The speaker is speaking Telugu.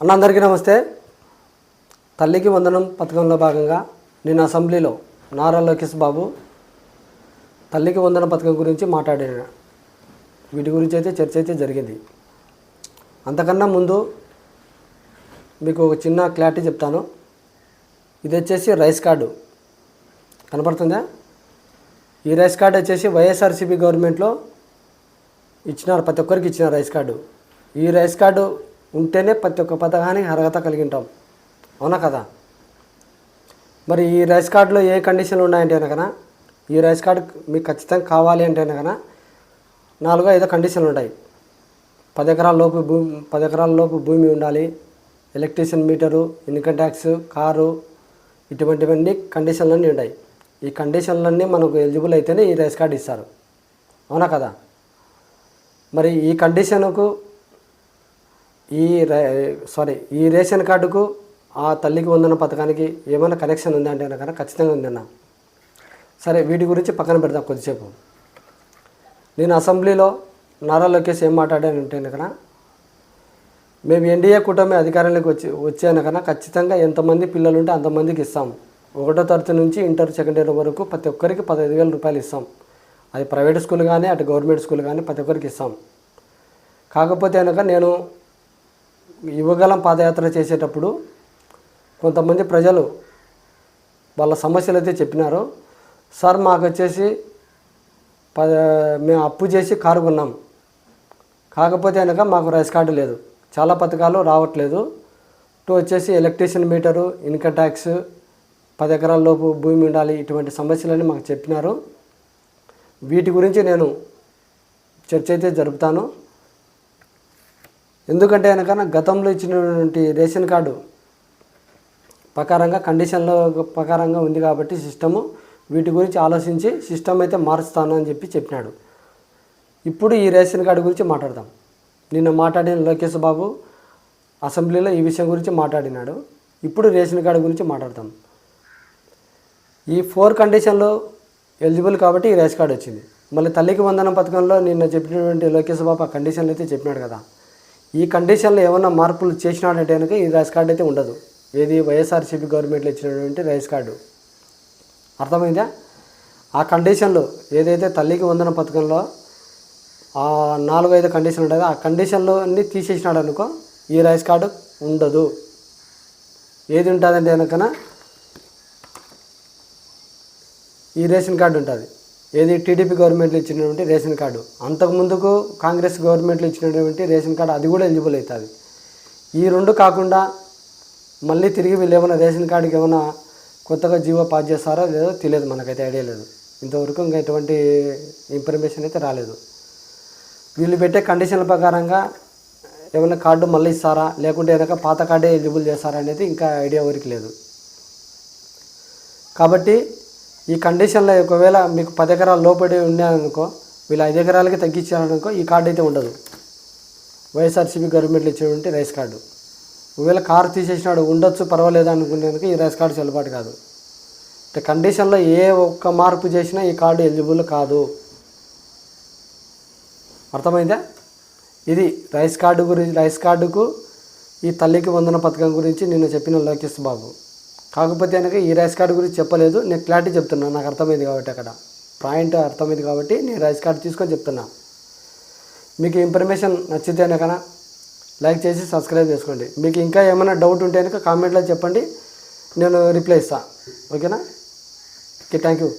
అన్న అందరికీ నమస్తే. తల్లికి వందనం పథకంలో భాగంగా నిన్న అసెంబ్లీలో నారా లోకేష్ బాబు తల్లికి వందనం పథకం గురించి మాట్లాడాను వీటి గురించి అయితే చర్చ అయితే జరిగింది. అంతకన్నా ముందు మీకు ఒక చిన్న క్లారిటీ చెప్తాను. ఇది వచ్చేసి రైస్ కార్డు. కనపడుతుందా? ఈ రైస్ కార్డు వచ్చేసి వైఎస్ఆర్సీపీ గవర్నమెంట్లో ఇచ్చినారు ప్రతి ఒక్కరికి ఇచ్చిన రైస్ కార్డు. ఈ రైస్ కార్డు ఉంటేనే ప్రతి ఒక్క పథకానికి అర్హత కలిగి ఉంటాం అవునా కదా? మరి ఈ రైస్ కార్డులో ఏ కండిషన్లు ఉన్నాయంటే కనుక ఈ రైస్ కార్డు మీకు ఖచ్చితంగా కావాలి అంటే కనుక నాలుగో ఐదో కండిషన్లు ఉంటాయి. పది ఎకరాల లోపు భూమి పది ఎకరాల లోపు భూమి ఉండాలి electrician meter income tax car ఇటువంటివన్నీ కండిషన్లన్నీ ఉంటాయి. ఈ కండిషన్లన్నీ మనకు ఎలిజిబుల్ అయితేనే ఈ రైస్ కార్డు ఇస్తారు. అవునా కదా? మరి ఈ కండిషన్కు ఈ సారీ ఈ రేషన్ కార్డుకు ఆ తల్లికి వందన పథకానికి ఏమైనా కనెక్షన్ ఉందా అంటే కనుక ఖచ్చితంగా ఉందన్న సరే వీటి గురించి పక్కన పెడదాం కొద్దిసేపు. నేను అసెంబ్లీలో నారా లోకేష్ ఏం మాట్లాడానంటే కనుక మేము ఎన్డీఏ కూటమి అధికారంలోకి వచ్చి వచ్చాను కన్నా ఖచ్చితంగా ఎంతమంది పిల్లలు ఉంటే అంతమందికి ఇస్తాం. ఒకటో తరగతి నుంచి ఇంటర్ సెకండ్ ఇయర్ వరకు ప్రతి ఒక్కరికి పదహైదు వేల రూపాయలు ఇస్తాం. అది ప్రైవేట్ స్కూల్ కానీ అటు గవర్నమెంట్ స్కూల్ కానీ ప్రతి ఒక్కరికి ఇస్తాం. కాకపోతే కనుక నేను యువగలం పాదయాత్ర చేసేటప్పుడు కొంతమంది ప్రజలు వాళ్ళ సమస్యలు అయితే చెప్పినారు సార్ మాకు వచ్చేసి ప మేము అప్పు చేసి కారు కొన్నాం. కాకపోతే కనుక మాకు రైస్ కార్డు లేదు. చాలా పథకాలు రావట్లేదు. టూ వచ్చేసి ఎలక్ట్రీషియన్ మీటరు ఇన్కమ్ ట్యాక్స్ పది ఎకరాల లోపు భూమి ఉండాలి ఇటువంటి సమస్యలని మాకు చెప్పినారు. వీటి గురించి నేను చర్చ అయితే జరుపుతాను. ఎందుకంటే కనుక గతంలో ఇచ్చినటువంటి రేషన్ కార్డు ప్రకారంగా కండిషన్లో ప్రకారంగా ఉంది కాబట్టి సిస్టము. వీటి గురించి ఆలోచించి సిస్టమ్ అయితే మారుస్తాను అని చెప్పి చెప్పినాడు. ఇప్పుడు ఈ రేషన్ కార్డు గురించి మాట్లాడదాం. నిన్న మాట్లాడిన లోకేష్ బాబు అసెంబ్లీలో ఈ విషయం గురించి మాట్లాడినాడు. ఇప్పుడు రేషన్ కార్డు గురించి మాట్లాడతాం ఈ ఫోర్ కండిషన్లో ఎలిజిబుల్ కాబట్టి ఈ రేషన్ కార్డు వచ్చింది. మళ్ళీ తల్లికి వందనం పథకంలో నిన్న చెప్పినటువంటి లోకేష్ బాబు ఆ కండిషన్లు అయితే చెప్పినాడు కదా. ఈ కండిషన్లో ఏమన్నా మార్పులు చేసినాడంటే కనుక ఈ రైస్ కార్డు అయితే ఉండదు. ఏది వైఎస్ఆర్సీపీ గవర్నమెంట్లో ఇచ్చినటువంటి రైస్ కార్డు. అర్థమైందా? ఆ కండిషన్లు ఏదైతే తల్లికి వందన పథకంలో ఆ నాలుగు ఐదు కండిషన్లు ఉంటాయో ఆ కండిషన్లో అన్ని తీసేసినాడు అనుకో ఈ రైస్ కార్డు ఉండదు. ఏది ఉంటుందంటే కనుక ఈ రేషన్ కార్డు ఉంటుంది. ఏది టీడీపీ గవర్నమెంట్లో ఇచ్చినటువంటి రేషన్ కార్డు. అంతకు ముందుకు కాంగ్రెస్ గవర్నమెంట్లో ఇచ్చినటువంటి రేషన్ కార్డు అది కూడా ఎలిజిబుల్ అవుతుంది. ఈ రెండు కాకుండా మళ్ళీ తిరిగి వీళ్ళు ఏమైనా రేషన్ కార్డుకి ఏమైనా కొత్తగా జీవో పాస్ చేస్తారో లేదో తెలియదు మనకైతే ఐడియా లేదు. ఇంతవరకు ఇంకా ఎటువంటి ఇన్ఫర్మేషన్ అయితే రాలేదు. వీళ్ళు పెట్టే కండిషన్ల ప్రకారంగా ఏమైనా కార్డు మళ్ళీ ఇస్తారా? లేకుంటే ఏదైనా పాత కార్డే ఎలిజిబుల్ చేస్తారా అనేది ఇంకా ఐడియా వరకు లేదు. కాబట్టి ఈ కండిషన్లో ఒకవేళ మీకు పది ఎకరాలు లోపడి ఉన్నాయనుకో వీళ్ళు ఐదు ఎకరాలకి తగ్గించారనుకో ఈ కార్డు అయితే ఉండదు. వైఎస్ఆర్సీపీ గవర్నమెంట్లో ఇచ్చేటువంటి రైస్ కార్డు ఒకవేళ కారు తీసేసినాడు ఉండొచ్చు పర్వాలేదు అనుకునేందుకు ఈ రైస్ కార్డు చెల్లుబాటు కాదు. అంటే కండిషన్లో ఏ ఒక్క మార్పు చేసినా ఈ కార్డు ఎలిజిబుల్ కాదు. అర్థమైందా? ఇది రైస్ కార్డు గురించి రైస్ కార్డుకు ఈ తల్లికి వందన పథకం గురించి నిన్న చెప్పిన లోకేష్ బాబు. కాకపోతే కనుక ఈ రైస్ కార్డు గురించి చెప్పలేదు. నేను క్లారిటీ చెప్తున్నాను నాకు అర్థమైంది కాబట్టి అక్కడ. పాయింట్ అర్థమైంది కాబట్టి నేను రైస్ కార్డు తీసుకొని చెప్తున్నా. మీకు ఇన్ఫర్మేషన్ నచ్చితే కనుక లైక్ చేసి సబ్స్క్రైబ్ చేసుకోండి. మీకు ఇంకా ఏమైనా డౌట్ ఉంటే కనుక కామెంట్లో చెప్పండి. నేను రిప్లై ఇస్తాను ఓకేనా? Okay thank you.